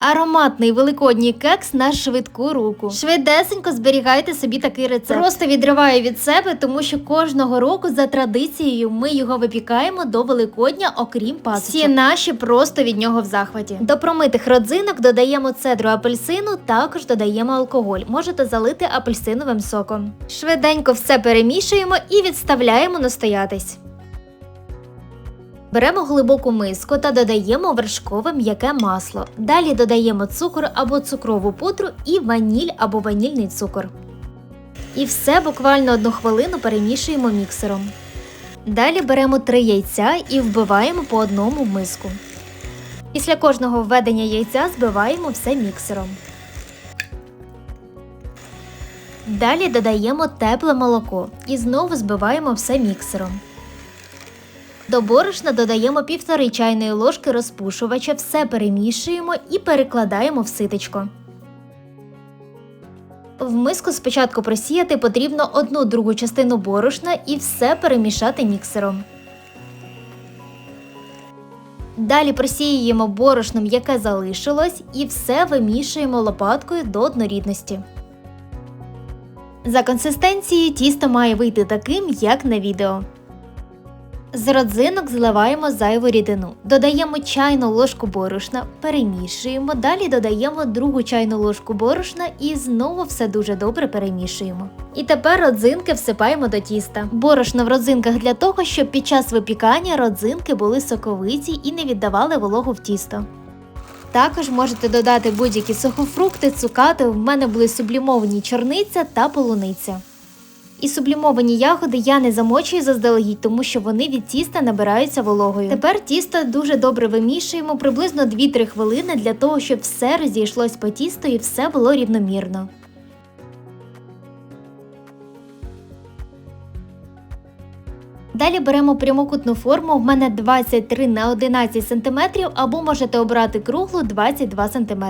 Ароматний великодній кекс на швидку руку. Швидесенько зберігайте собі такий рецепт. Просто відриваю від себе, тому що кожного року за традицією ми його випікаємо до Великодня, окрім пасочок. Всі наші просто від нього в захваті. До промитих родзинок додаємо цедру апельсину, також додаємо алкоголь. Можете залити апельсиновим соком. Швиденько все перемішуємо і відставляємо настоятись. Беремо глибоку миску та додаємо вершкове м'яке масло. Далі додаємо цукор або цукрову пудру і ваніль або ванільний цукор. І все буквально одну хвилину перемішуємо міксером. Далі беремо 3 яйця і вбиваємо по одному в миску. Після кожного введення яйця збиваємо все міксером. Далі додаємо тепле молоко і знову збиваємо все міксером. До борошна додаємо півтори чайної ложки розпушувача, все перемішуємо і перекладаємо в ситечко. В миску спочатку просіяти потрібно одну другу частину борошна і все перемішати міксером. Далі просіюємо борошном, яке залишилось, і все вимішуємо лопаткою до однорідності. За консистенцією тісто має вийти таким, як на відео. З родзинок зливаємо зайву рідину. Додаємо чайну ложку борошна, перемішуємо. Далі додаємо другу чайну ложку борошна і знову все дуже добре перемішуємо. І тепер родзинки всипаємо до тіста. Борошно в родзинках для того, щоб під час випікання родзинки були соковиті і не віддавали вологу в тісто. Також можете додати будь-які сухофрукти, цукати. В мене були сублімовані чорниця та полуниця. І сублімовані ягоди я не замочую заздалегідь, тому що вони від тіста набираються вологою. Тепер тісто дуже добре вимішуємо приблизно 2-3 хвилини для того, щоб все розійшлось по тісту і все було рівномірно. Далі беремо прямокутну форму. В мене 23 на 11 см, або можете обрати круглу 22 см.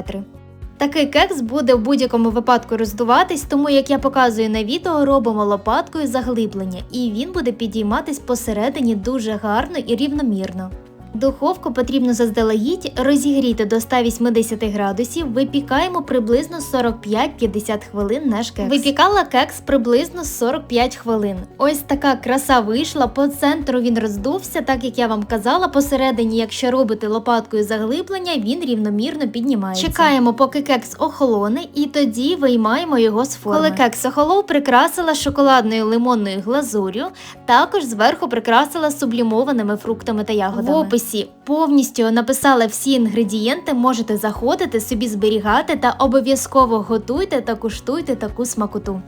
Такий кекс буде в будь-якому випадку роздуватись, тому як я показую на відео, робимо лопаткою заглиблення, і він буде підійматись посередині дуже гарно і рівномірно. Духовку потрібно заздалегідь розігріти до 180 градусів, випікаємо приблизно 45-50 хвилин наш кекс. Випікала кекс приблизно 45 хвилин. Ось така краса вийшла, по центру він роздувся, так як я вам казала, посередині, якщо робите лопаткою заглиблення, він рівномірно піднімається. Чекаємо, поки кекс охолоне, і тоді виймаємо його з форми. Коли кекс охолов, прикрасила шоколадною лимонною глазур'ю, також зверху прикрасила сублімованими фруктами та ягодами. Описі повністю написала всі інгредієнти, можете заходити, собі зберігати та обов'язково готуйте та куштуйте таку смакоту.